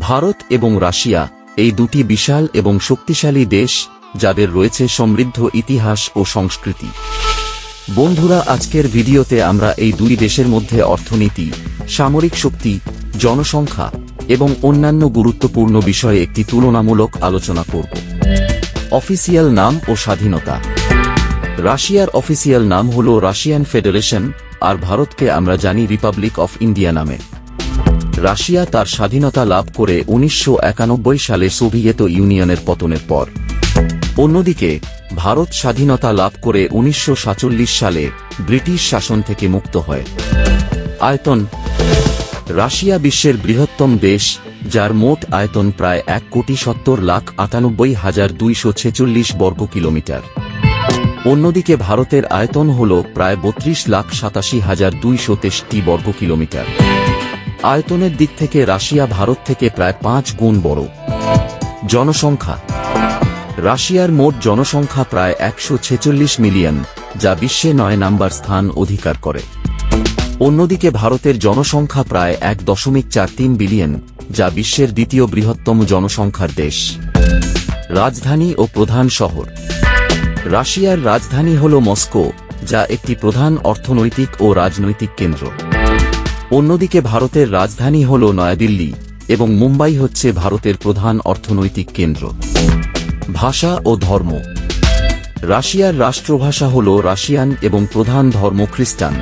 ভারত এবং রাশিয়া এই দুটি বিশাল এবং শক্তিশালী দেশ যাদের রয়েছে সমৃদ্ধ ইতিহাস ও সংস্কৃতি। বন্ধুরা, আজকের ভিডিওতে আমরা এই দুই দেশের মধ্যে অর্থনীতি, সামরিক শক্তি, জনসংখ্যা এবং অন্যান্য গুরুত্বপূর্ণ বিষয়ে একটি তুলনামূলক আলোচনা করব। অফিসিয়াল নাম ও স্বাধীনতা। রাশিয়ার অফিসিয়াল নাম হল রাশিয়ান ফেডারেশন আর ভারতকে আমরা জানি রিপাবলিক অফ ইন্ডিয়া নামে। রাশিয়া তার স্বাধীনতা লাভ করে উনিশশো একানব্বই সালে সোভিয়েত ইউনিয়নের পতনের পর। অন্যদিকে, ভারত স্বাধীনতা লাভ করে উনিশশো সাতচল্লিশ সালে ব্রিটিশ শাসন থেকে মুক্ত হয়। আয়তন রাশিয়া বিশ্বের বৃহত্তম দেশ, যার মোট আয়তন প্রায় এক কোটি সত্তর লাখ আটানব্বই হাজার দুইশো ছেচল্লিশ বর্গ কিলোমিটার। অন্যদিকে ভারতের আয়তন হল প্রায় বত্রিশ লাখ সাতাশি হাজার দুইশো বর্গ কিলোমিটার। আয়তনের দিক থেকে রাশিয়া ভারত থেকে প্রায় পাঁচ গুণ বড়। জনসংখ্যা। রাশিয়ার মোট জনসংখ্যা প্রায় একশো ছেচল্লিশ মিলিয়ন, যা বিশ্বে নয় নাম্বার স্থান অধিকার করে। অন্যদিকে ভারতের জনসংখ্যা প্রায় এক দশমিক চার তিন বিলিয়ন, যা বিশ্বের দ্বিতীয় বৃহত্তম জনসংখ্যার দেশ। রাজধানী ও প্রধান শহর। রাশিয়ার রাজধানী হল মস্কো, যা একটি প্রধান অর্থনৈতিক ও রাজনৈতিক কেন্দ্র। অন্যদিকে ভারতের রাজধানী হল নয়াদিল্লি এবং মুম্বাই হচ্ছে ভারতের প্রধান অর্থনৈতিক কেন্দ্র। ভাষা ও ধর্ম। রাশিয়ার রাষ্ট্রভাষা হল রাশিয়ান এবং প্রধান ধর্ম খ্রিস্টান।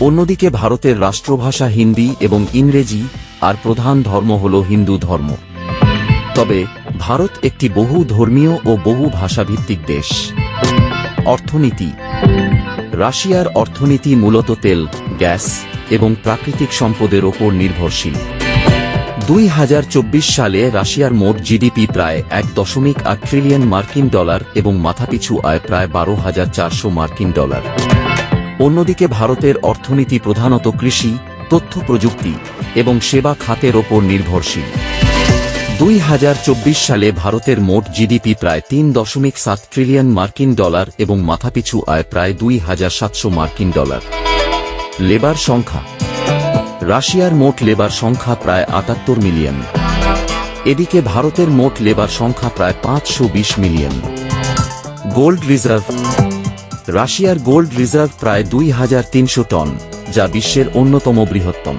অন্যদিকে ভারতের রাষ্ট্রভাষা হিন্দি এবং ইংরেজি আর প্রধান ধর্ম হল হিন্দু ধর্ম। তবে ভারত একটি বহু ধর্মীয় ও বহু ভাষাভিত্তিক দেশ। অর্থনীতি। রাশিয়ার অর্থনীতি মূলত তেল। গ্যাস এবং প্রাকৃতিক সম্পদের ওপর নির্ভরশীল। দুই হাজার চব্বিশ সালে রাশিয়ার মোট জিডিপি প্রায় এক দশমিক আট ট্রিলিয়ন মার্কিন ডলার এবং মাথাপিছু আয় প্রায় বারো হাজার চারশো মার্কিন ডলার। অন্যদিকে ভারতের অর্থনীতি প্রধানত কৃষি, তথ্য প্রযুক্তি এবং সেবা খাতের ওপর নির্ভরশীল। দুই হাজার চব্বিশ সালে ভারতের মোট জিডিপি প্রায় তিন দশমিক সাত ট্রিলিয়ন মার্কিন ডলার এবং মাথাপিছু আয় প্রায় দুই হাজার সাতশো মার্কিন ডলার। লেবার সংখ্যা। রাশিয়ার মোট লেবার সংখ্যা প্রায় আটাত্তর মিলিয়ন। এদিকে ভারতের মোট লেবার সংখ্যা প্রায় পাঁচশো বিশ মিলিয়ন। Gold reserve. রাশিয়ার গোল্ড রিজার্ভ প্রায় দুই হাজার তিনশো টন, যা বিশ্বের অন্যতম বৃহত্তম।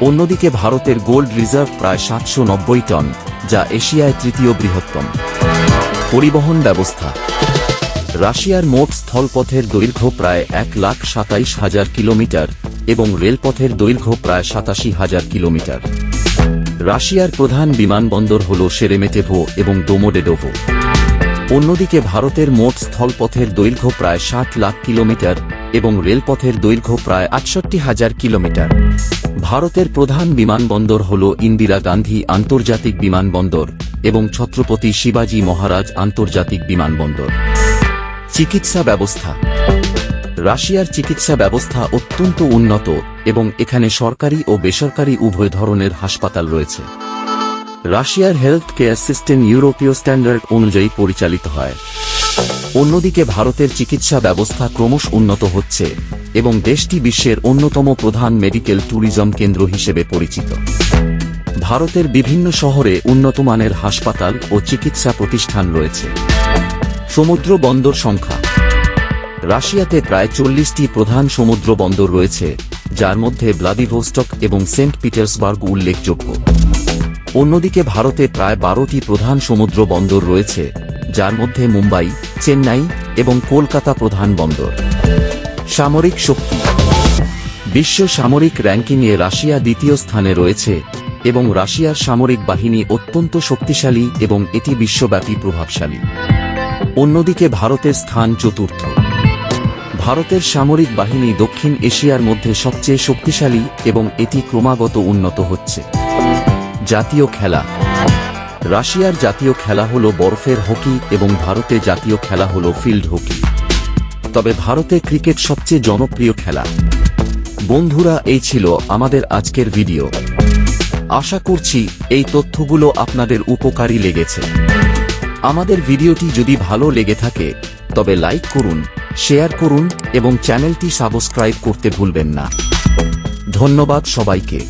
অন্যদিকে ভারতের গোল্ড রিজার্ভ প্রায় সাতশো নব্বই টন, যা এশিয়ায় তৃতীয় বৃহত্তম। পরিবহন ব্যবস্থা। রাশিয়ার মোট স্থলপথের দৈর্ঘ্য প্রায় এক লাখ সাতাইশ হাজার কিলোমিটার এবং রেলপথের দৈর্ঘ্য প্রায় সাতাশি হাজার কিলোমিটার। রাশিয়ার প্রধান বিমানবন্দর হল সেরেমেটেভো এবং ডোমোডেডোভো অন্যদিকে ভারতের মোট স্থলপথের দৈর্ঘ্য প্রায় ষাট লাখ কিলোমিটার এবং রেলপথের দৈর্ঘ্য প্রায় আটষট্টি হাজার কিলোমিটার। ভারতের প্রধান বিমানবন্দর হল ইন্দিরা গান্ধী আন্তর্জাতিক বিমানবন্দর এবং ছত্রপতি শিবাজী মহারাজ আন্তর্জাতিক বিমানবন্দর। চিকিৎসা ব্যবস্থা। রাশিয়ার চিকিৎসা ব্যবস্থা অত্যন্ত উন্নত এবং এখানে সরকারি ও বেসরকারি উভয় ধরনের হাসপাতাল রয়েছে। রাশিয়ার হেলথ কেয়ার সিস্টেম ইউরোপীয় স্ট্যান্ডার্ড অনুযায়ী পরিচালিত হয়। অন্যদিকে ভারতের চিকিৎসা ব্যবস্থা ক্রমশ উন্নত হচ্ছে এবং দেশটি বিশ্বের অন্যতম প্রধান মেডিকেল ট্যুরিজম কেন্দ্র হিসেবে পরিচিত। ভারতের বিভিন্ন শহরে উন্নতমানের হাসপাতাল ও চিকিৎসা প্রতিষ্ঠান রয়েছে। সমুদ্র বন্দর সংখ্যা। রাশিয়াতে প্রায় চল্লিশটি প্রধান সমুদ্র বন্দর রয়েছে, যার মধ্যে ভ্লাদিভোস্টক এবং সেন্ট পিটার্সবার্গ উল্লেখযোগ্য। অন্যদিকে ভারতে প্রায় বারোটি প্রধান সমুদ্র বন্দর রয়েছে, যার মধ্যে মুম্বাই, চেন্নাই এবং কলকাতা প্রধান বন্দর। সামরিক শক্তি। বিশ্ব সামরিক র্যাঙ্কিংয়ে রাশিয়া দ্বিতীয় স্থানে রয়েছে এবং রাশিয়ার সামরিক বাহিনী অত্যন্ত শক্তিশালী এবং এটি বিশ্বব্যাপী প্রভাবশালী। অন্যদিকে ভারতের স্থান চতুর্থ। ভারতের সামরিক বাহিনী দক্ষিণ এশিয়ার মধ্যে সবচেয়ে শক্তিশালী এবং এটি ক্রমাগত উন্নত হচ্ছে। জাতীয় খেলা। রাশিয়ার জাতীয় খেলা হল বরফের হকি এবং ভারতে জাতীয় খেলা হল ফিল্ড হকি। তবে ভারতে ক্রিকেট সবচেয়ে জনপ্রিয় খেলা। বন্ধুরা, এই ছিল আমাদের আজকের ভিডিও। আশা করছি এই তথ্যগুলো আপনাদের উপকারী লেগেছে। আমাদের ভিডিওটি যদি ভালো লেগে থাকে, তবে লাইক করুন, শেয়ার করুন এবং চ্যানেলটি সাবস্ক্রাইব করতে ভুলবেন না। ধন্যবাদ সবাইকে।